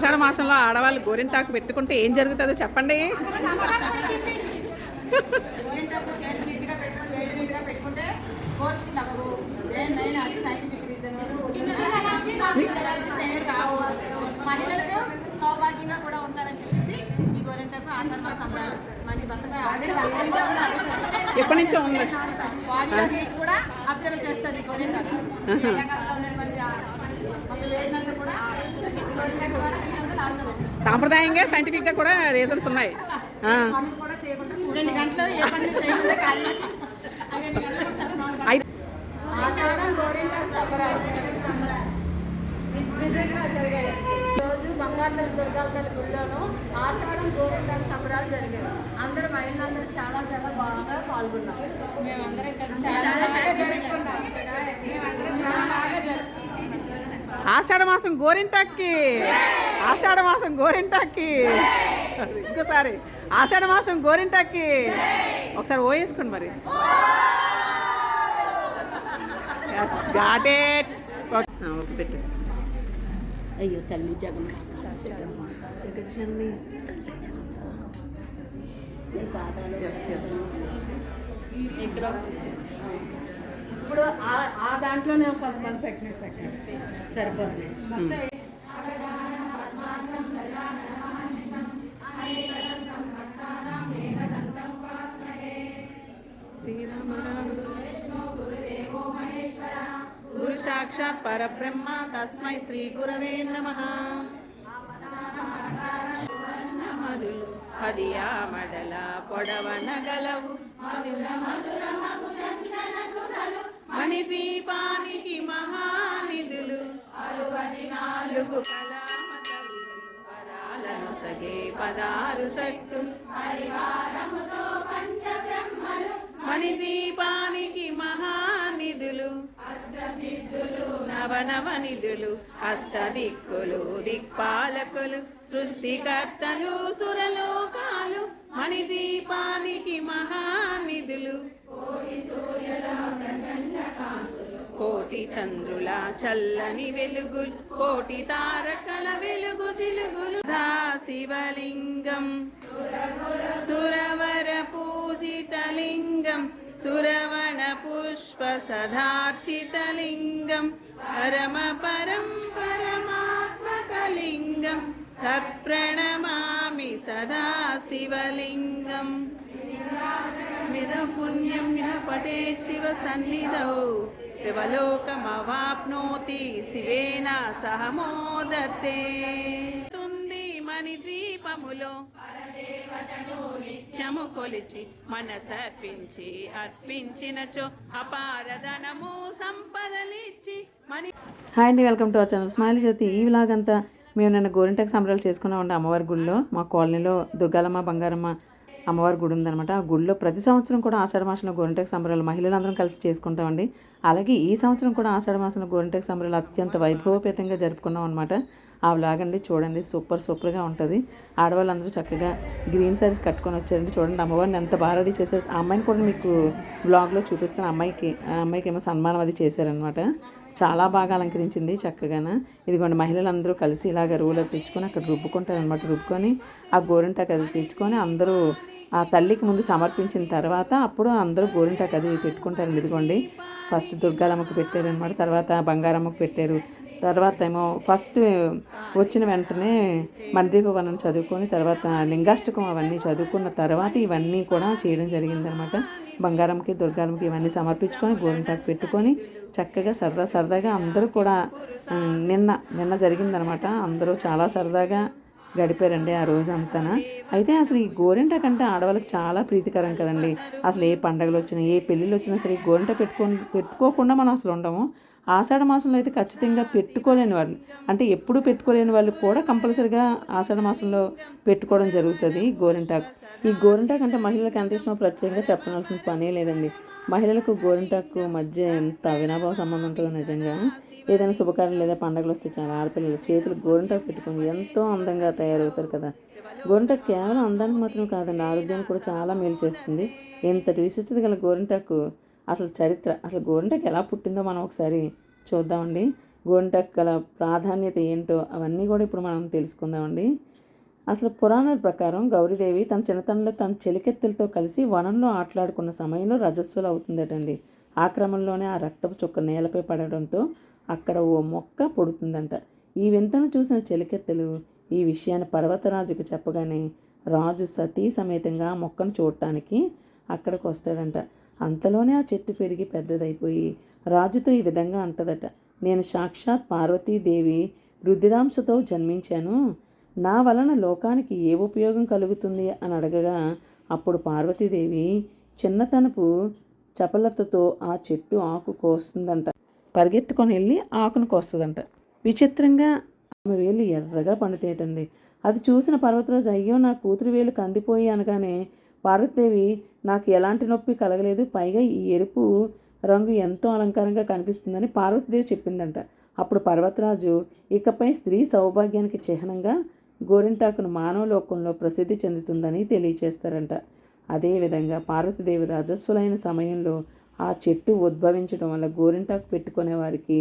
ఆషాఢ మాసంలో ఆడవాళ్ళు గోరింటాకు పెట్టుకుంటే ఏం జరుగుతుందో చెప్పండి. చేతులు పెట్టుకుంటే మహిళలకు సౌభాగ్యంగా కూడా ఉంటారని చెప్పేసి ఈ గోరింటాకు. మంచి ఎప్పటి నుంచో ఉంది కూడా అబ్జర్వ్ చేస్తుంది ఈ గోరింటాకు కూడా ఈ గోరింటాకు ద్వారా హీట్ అంతా లాగుతుంది సాంప్రదాయంగా సైంటిఫిక్గా కూడా రీజన్స్ ఉన్నాయి. రోజు బంగారు తల్లి దుర్గాల తల్లి గుడిలోనూ ఆషాఢం గోరింటాకు సంబరాలు. జరిగాయి. అందరు మహిళలందరూ చాలా చాలా బాగా పాల్గొన్నారు మేమందరం ఆషాఢ మాసం గోరింటాక్కి ఆషాఢ మాసం గోరింటాక్కి. ఇంకోసారి ఆషాఢ మాసం గోరింటాక్కి. ఒకసారి ఓ వేసుకోండి మరి. ఎస్ గాట్ ఇట్ ఓకే పెట్టు. అయ్యో తల్లి జగన్. జగజ్జన్ని ఇక్కడ ఇప్పుడు ఆ- దాంట్లోనే ఒక కొంతమంది పెట్టినట్టు సరిపోతుంది. పరబ్రహ్మ తస్మై శ్రీ గురవే నమ. మధులు పదియా మడల పొడవన గలవు మణిద్వీపానికి మహానిధులు నాలుగు వరాలను సగే పదారు శక్తులు మణిద్వీపానికి మహానిధులు నవనవ నిధులు అష్టదిక్కులు దిక్పాలకులు సృష్టికర్తలు సురలోకాలు మణిద్వీపానికి మహానిధులు. కోటి చంద్రుల చల్లని వెలుగు కోటి తారకల వెలుగు చిలుగులు. దా శివలింగం. సురవర పుష్ప సదార్చితలింగం పరమ పరం పరమాత్మకలింగం తత్ప్రణమామి సదా శివలింగం మిద పుణ్యం యః పఠేత్ శివ సన్నిధౌ. శివలోకమవాప్నోతి మణి ద్వీపములో నిత్యము కొలిచి మనసర్పించి అర్పించినచో అపారధనము సంపదలిచ్చి మణి హాయ్ అండి welcome to our channel. Smile Jyothi. ఈ వ్లాగ్ అంతా మేము నిన్న గోరింటకు సంబరాలు చేసుకున్నామండి అమ్మవారి గుడిలో మా కాలనీలో దుర్గాలమ్మ బంగారమ్మ అమ్మవారి గుడి ఉందనమాట ఆ గుడిలో ప్రతి సంవత్సరం కూడా ఆషాఢ మాసంలో గోరింటకు సంబరాలు మహిళలందరం కలిసి చేసుకుంటామండి అలాగే ఈ సంవత్సరం కూడా ఆషాఢ మాసంలో గోరింటకు సంబరాలు అత్యంత వైభవపేతంగా జరుపుకున్నాం అనమాట ఆ వ్లాగ్ అండి చూడండి సూపర్ సూపర్గా ఉంటుంది. ఆడవాళ్ళందరూ చక్కగా గ్రీన్ సారీస్ కట్టుకొని వచ్చారండి. చూడండి అమ్మవారిని ఎంత బాగా రెడీ చేశారు. ఆ అమ్మాయిని కూడా మీకు బ్లాగ్లో చూపిస్తాను. అమ్మాయికి ఆ అమ్మాయికి ఏమో సన్మానం అది చేశారనమాట చాలా బాగా అలంకరించింది చక్కగాన. ఇదిగోండి మహిళలందరూ కలిసి ఇలాగ రూలో తెచ్చుకొని అక్కడ రుబ్బుకుంటారు అనమాట రుబ్బుకొని ఆ గోరింటాకు అది తెచ్చుకొని అందరూ ఆ తల్లికి ముందు సమర్పించిన తర్వాత అప్పుడు అందరూ గోరింటాకు అది పెట్టుకుంటారండి. ఇదిగోండి ఫస్ట్ దుర్గాలమ్మకు పెట్టారనమాట తర్వాత బంగారమ్మకు పెట్టారు. తర్వాత ఏమో ఫస్ట్ వచ్చిన వెంటనే మణిదీపవనం చదువుకొని తర్వాత లింగాష్టకం అవన్నీ చదువుకున్న తర్వాత ఇవన్నీ కూడా చేయడం జరిగిందనమాట. బంగారంకి దుర్గారంకి ఇవన్నీ సమర్పించుకొని గోరింటాకు పెట్టుకొని చక్కగా సరదా సరదాగా అందరూ కూడా నిన్న నిన్న జరిగిందనమాట. అందరూ చాలా సరదాగా గడిపారండి ఆ రోజు అంతా అయితే అసలు ఈ గోరింట కంటే ఆడవాళ్ళకి చాలా ప్రీతికరం కదండి. అసలు ఏ పండగలు వచ్చినా ఏ పెళ్ళిళ్ళు వచ్చినా సరే ఈ గోరింట పెట్టుకో పెట్టుకోకుండా మనం అసలు ఉండము. ఆషాఢ మాసంలో అయితే ఖచ్చితంగా పెట్టుకోలేని వాళ్ళు. అంటే ఎప్పుడు పెట్టుకోలేని వాళ్ళు కూడా కంపల్సరిగా ఆషాఢ మాసంలో పెట్టుకోవడం జరుగుతుంది గోరింటాకు. ఈ గోరింటాకు అంటే మహిళలకు ఎంత ఇష్టమో ప్రత్యేకంగా చెప్పవలసిన పనే లేదండి. మహిళలకు గోరింటాకు మధ్య ఎంత అవినాభావ సంబంధం ఉంటుందో నిజంగా. ఏదైనా శుభకార్యం లేదా పండగలు వస్తే చాలా ఆడపిల్లలు చేతులు గోరింటాకు పెట్టుకొని ఎంతో అందంగా తయారవుతారు కదా. గోరింటాకు కేవలం అందానికి మాత్రమే కాదండి ఆరోగ్యానికి కూడా చాలా మేలు చేస్తుంది. ఎంతటి విశిష్టత గల గోరింటాకు అసలు చరిత్ర అసలు గోరింటకు ఎలా పుట్టిందో మనం ఒకసారి చూద్దామండి. గోరింటకు గల ప్రాధాన్యత ఏంటో అవన్నీ కూడా ఇప్పుడు మనం తెలుసుకుందామండి. అసలు పురాణాల ప్రకారం గౌరీదేవి తన చిన్నతనంలో తన చెలికెత్తెలతో కలిసి వనంలో ఆటలాడుకున్న సమయంలో రజస్సులు అవుతుందటండి. ఆ క్రమంలోనే ఆ రక్తపు చుక్క నేలపై పడడంతో అక్కడ ఓ మొక్క పొడుతుందంట. ఈ వింతను చూసిన చెలికెత్తెలు ఈ విషయాన్ని పర్వతరాజుకు చెప్పగానే రాజు సతీ సమేతంగా ఆ మొక్కను చూడటానికి అక్కడికి వస్తాడంట. అంతలోనే ఆ చెట్టు పెరిగి పెద్దదైపోయి రాజుతో ఈ విధంగా అంటదట. నేను సాక్షాత్ పార్వతీదేవి రుద్రాంశతో జన్మించాను. నా వలన లోకానికి ఏ ఉపయోగం కలుగుతుంది అని అడగగా అప్పుడు పార్వతీదేవి చిన్నతనపు చపలతతో ఆ చెట్టు ఆకు కోస్తుందంట. పరిగెత్తుకొని వెళ్ళి ఆకును కోస్తుందంట. విచిత్రంగా ఆమె వేలు ఎర్రగా పండుతేటండి. అది చూసిన పర్వతరాజు అయ్యో నా కూతురు వేలు కందిపోయి అనగానే పార్వతీదేవి నాకు ఎలాంటి నొప్పి కలగలేదు. పైగా ఈ ఎరుపు రంగు ఎంతో అలంకారంగా కనిపిస్తుందని పార్వతీదేవి చెప్పిందంట. అప్పుడు పర్వతరాజు ఇకపై స్త్రీ సౌభాగ్యానికి చిహ్నంగా గోరింటాకును మానవ లోకంలో ప్రసిద్ధి చెందుతుందని తెలియచేస్తారంట. అదేవిధంగా పార్వతీదేవి రజస్సులైన సమయంలో ఆ చెట్టు ఉద్భవించడం వల్ల గోరింటాకు పెట్టుకునే వారికి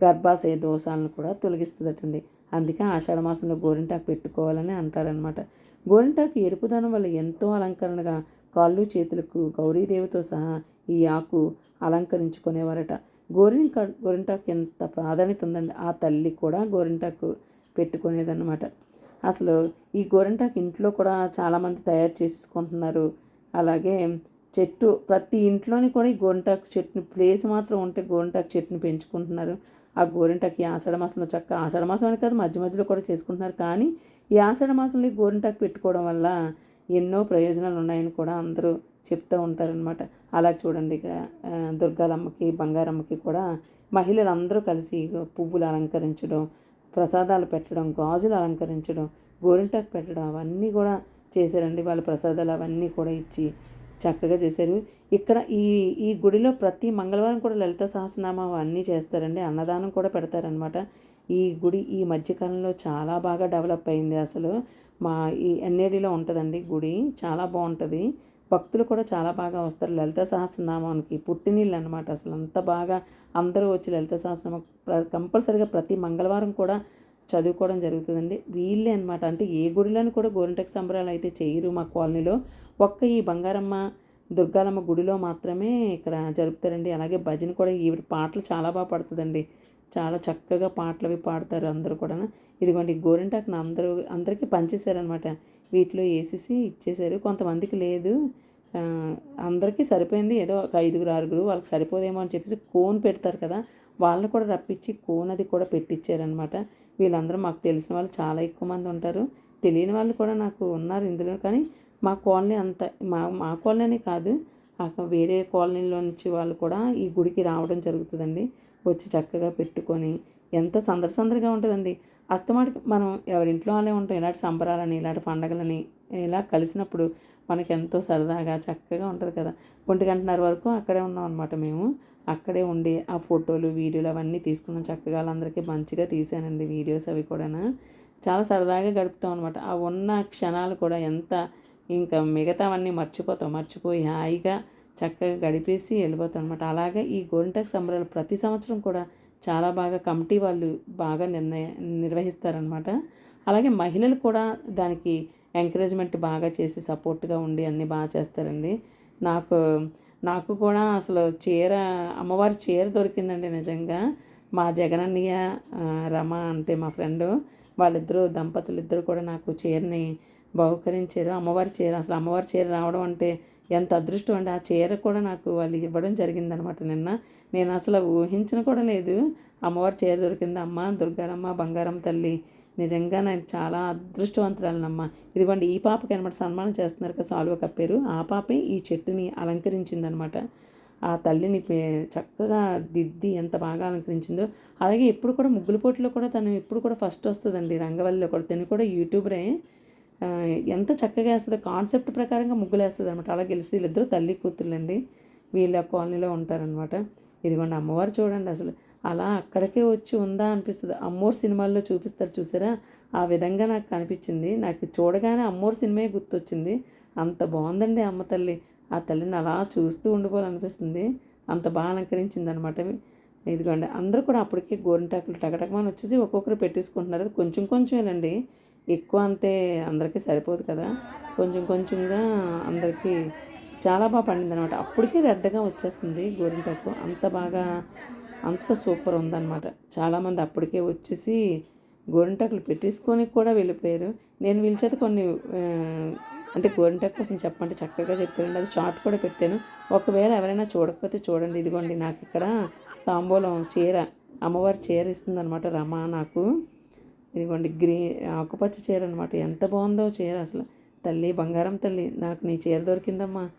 గర్భాశయ దోషాలను కూడా తొలగిస్తుందటండి. అందుకే ఆషాఢమాసంలో గోరింటాకు పెట్టుకోవాలని అంటారనమాట గోరింటాకు ఎరుపుదనం వల్ల ఎంతో అలంకరణగా కాళ్ళు చేతులకు గౌరీదేవితో సహా ఈ ఆకు అలంకరించుకునేవారట. గోరింక గోరింటాకు ఎంత ప్రాధాన్యత ఉందండి. ఆ తల్లి కూడా గోరింటాకు పెట్టుకునేదన్నమాట. అసలు ఈ గోరింటాకు ఇంట్లో కూడా చాలామంది తయారు చేసుకుంటున్నారు అలాగే చెట్టు ప్రతి ఇంట్లోని కూడా ఈ గోరింటాకు చెట్టుని ప్లేస్ మాత్రం ఉంటే గోరింటాకు చెట్టుని పెంచుకుంటున్నారు. ఆ గోరింటాకు ఈ ఆషాఢ మాసంలో చక్క ఆషాఢ మాసం అని కాదు మధ్య మధ్యలో కూడా చేసుకుంటున్నారు. కానీ ఈ ఆషాఢ మాసంలో గోరింటాకు పెట్టుకోవడం వల్ల ఎన్నో ప్రయోజనాలు ఉన్నాయని కూడా అందరూ చెప్తూ ఉంటారనమాట అలా చూడండి ఇక్కడ దుర్గాలమ్మకి బంగారమ్మకి కూడా మహిళలు అందరూ కలిసి పువ్వులు అలంకరించడం ప్రసాదాలు పెట్టడం గాజులు అలంకరించడం గోరింటాకు పెట్టడం అవన్నీ కూడా చేశారండి. వాళ్ళ ప్రసాదాలు అవన్నీ కూడా ఇచ్చి చక్కగా చేశారు. ఇక్కడ ఈ ఈ గుడిలో ప్రతి మంగళవారం కూడా లలిత సహస్రనామం అవన్నీ చేస్తారండి. అన్నదానం కూడా పెడతారనమాట ఈ గుడి ఈ మధ్యకాలంలో చాలా బాగా డెవలప్ అయింది అసలు. మా ఈ ఎన్ఏడిలో ఉంటుందండి గుడి. చాలా బాగుంటుంది. భక్తులు కూడా చాలా బాగా వస్తారు. లలిత సహస్రనామానికి పుట్టినీళ్ళు అనమాట అసలు. అంత బాగా అందరూ వచ్చి లలిత సహస్రనామం ప్ర- కంపల్సరిగా ప్రతి మంగళవారం కూడా చదువుకోవడం జరుగుతుందండి. వీళ్ళే అనమాట అంటే ఏ గుడిలోని కూడా గోరింటకు సంబరాలు అయితే చేయరు మా కాలనీలో. ఒక్క ఈ బంగారమ్మ దుర్గాలమ్మ గుడిలో మాత్రమే ఇక్కడ జరుపుతారండి. అలాగే భజన కూడా ఈవిడ పాటలు చాలా బాగా పడుతుందండి. చాలా చక్కగా పాటలు అవి పాడతారు అందరూ కూడా ఇదిగోండి గోరింటాకును అందరూ అందరికీ పంచేశారనమాట వీటిలో వేసేసి ఇచ్చేశారు. కొంతమందికి లేదు. అందరికీ సరిపోయింది. ఏదో ఒక ఐదుగురు ఆరుగురు వాళ్ళకి సరిపోదేమో అని చెప్పేసి కోన్ పెడతారు కదా. వాళ్ళని కూడా రప్పించి కోన్ అది కూడా పెట్టించారనమాట వీళ్ళందరూ మాకు తెలిసిన వాళ్ళు చాలా ఎక్కువ మంది ఉంటారు. తెలియని వాళ్ళు కూడా నాకు ఉన్నారు ఇందులో. కానీ మా కాలనీ అంత మా మా కాలనీ అనే కాదు. అక్కడ వేరే కాలనీలో నుంచి వాళ్ళు కూడా ఈ గుడికి రావడం జరుగుతుందండి. వచ్చి చక్కగా పెట్టుకొని ఎంత సందడి సందడిగా ఉంటుందండి. అస్తమాటికి మనం ఎవరింట్లో వాళ్ళే ఉంటాం. ఇలాంటి సంబరాలని ఇలాంటి పండగలని ఇలా కలిసినప్పుడు మనకి ఎంతో సరదాగా చక్కగా ఉంటుంది కదా. ఒంటి గంటన్నర వరకు అక్కడే ఉన్నాం అనమాట మేము. అక్కడే ఉండి ఆ ఫోటోలు వీడియోలు అవన్నీ తీసుకున్నాం. చక్కగా వాళ్ళందరికీ మంచిగా తీసానండి వీడియోస్ అవి కూడా చాలా సరదాగా గడుపుతాం అనమాట ఆ ఉన్న క్షణాలు కూడా ఎంత ఇంకా మిగతావన్నీ మర్చిపోతాం. మర్చిపోయి హాయిగా చక్కగా గడిపేసి వెళ్ళిపోతాం అనమాట అలాగే ఈ గోరింటాకు సంబరాలు ప్రతి సంవత్సరం కూడా చాలా బాగా కమిటీ వాళ్ళు బాగా నిర్ణయ నిర్వహిస్తారనమాట అలాగే మహిళలు కూడా దానికి ఎంకరేజ్మెంట్ బాగా చేసి సపోర్ట్గా ఉండి అన్నీ బాగా చేస్తారండి. నాకు నాకు కూడా అసలు చీర అమ్మవారి చీర దొరికిందండి నిజంగా. మా జగనన్నయ్య రమ అంటే మా ఫ్రెండు వాళ్ళిద్దరూ దంపతులు ఇద్దరు కూడా నాకు చీరని బహుకరించారు. అమ్మవారి చీర అసలు అమ్మవారి చీర రావడం అంటే ఎంత అదృష్టం అండి. ఆ చీర కూడా నాకు వాళ్ళు ఇవ్వడం జరిగిందనమాట నిన్న. నేను అసలు ఊహించిన కూడా లేదు. అమ్మవారి చీర దొరికింది. అమ్మ దుర్గారమ్మ బంగారం తల్లి. నిజంగా నేను చాలా అదృష్టవంతురాలనమ్మ. ఇదిగోండి ఈ పాపకి అనమాట సన్మానం చేస్తున్నారు కదా సాల్వ కప్పారు ఆ పాపే ఈ చెట్టుని అలంకరించిందనమాట. ఆ తల్లిని చక్కగా దిద్ది ఎంత బాగా అలంకరించిందో. అలాగే ఎప్పుడు కూడా ముగ్గుల పోటీలో కూడా తను ఎప్పుడు కూడా ఫస్ట్ వస్తుందండి. రంగవల్లిలో కూడా. తను కూడా యూట్యూబరే. ఎంత చక్కగా వేస్తుందో కాన్సెప్ట్ ప్రకారంగా ముగ్గులు వేస్తుంది అనమాట అలా గెలిచి వీళ్ళిద్దరూ తల్లి కూతుర్లండి. వీళ్ళ కాలనీలో ఉంటారనమాట ఇదిగోండి అమ్మవారు చూడండి అసలు. అలా అక్కడికే వచ్చి ఉందా అనిపిస్తుంది. అమ్మోరు సినిమాల్లో చూపిస్తారు చూసారా? ఆ విధంగా నాకు కనిపించింది. నాకు చూడగానే అమ్మోరు సినిమా గుర్తొచ్చింది. అంత బాగుందండి అమ్మ తల్లి. ఆ తల్లిని అలా చూస్తూ ఉండిపోవాలనిపిస్తుంది. అంత బాగా అలంకరించింది అనమాట ఇదిగోండి అందరూ కూడా అప్పటికే గోరింటాకులు టకటకమని వచ్చేసి ఒక్కొక్కరు పెట్టేసుకుంటున్నారు. అది కొంచెం కొంచెమేనండి. ఎక్కువ అంటే అందరికీ సరిపోదు కదా. కొంచెం కొంచెంగా అందరికీ చాలా బాగా పండింది అనమాట అప్పటికే రెడ్గా వచ్చేస్తుంది గోరింటాకు. అంత బాగా అంత సూపర్ ఉందన్నమాట. చాలామంది అప్పటికే వచ్చేసి గోరింటాకులు పెట్టేసుకొని కూడా వెళ్ళిపోయారు. నేను వీళ్ళ చేత కొన్ని అంటే గోరింటాకు కోసం చెప్పండి చక్కగా చెప్పారండి. అది షార్ట్ కూడా పెట్టాను. ఒకవేళ ఎవరైనా చూడకపోతే చూడండి. ఇదిగోండి నాకు ఇక్కడ తాంబూలం చీర అమ్మవారి చీర ఇస్తుందన్నమాట రమ నాకు. ఇదిగోండి గ్రీ ఆకుపచ్చ చీర అనమాట ఎంత బాగుందో చీర అసలు. తల్లి బంగారం తల్లి నాకు నీ చీర దొరికిందమ్మా.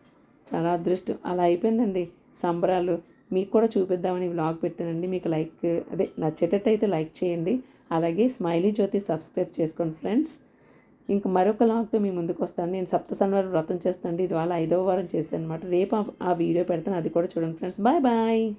చాలా అదృష్టం. అలా అయిపోయిందండి సంబరాలు. మీకు కూడా చూపిద్దామని వ్లాగ్ పెట్టానండి. మీకు లైక్ అదే నచ్చేటట్టు అయితే లైక్ చేయండి. అలాగే స్మైలీ జ్యోతి సబ్స్క్రైబ్ చేసుకోండి ఫ్రెండ్స్. ఇంక మరొక లాగ్తో మీ ముందుకు వస్తాను. నేను సప్త శనివారం వ్రతం చేస్తాను ఇది వాళ్ళ ఐదవ వారం చేశాను అనమాట రేపు ఆ వీడియో పెడతాను. అది కూడా చూడండి ఫ్రెండ్స్. Bye bye.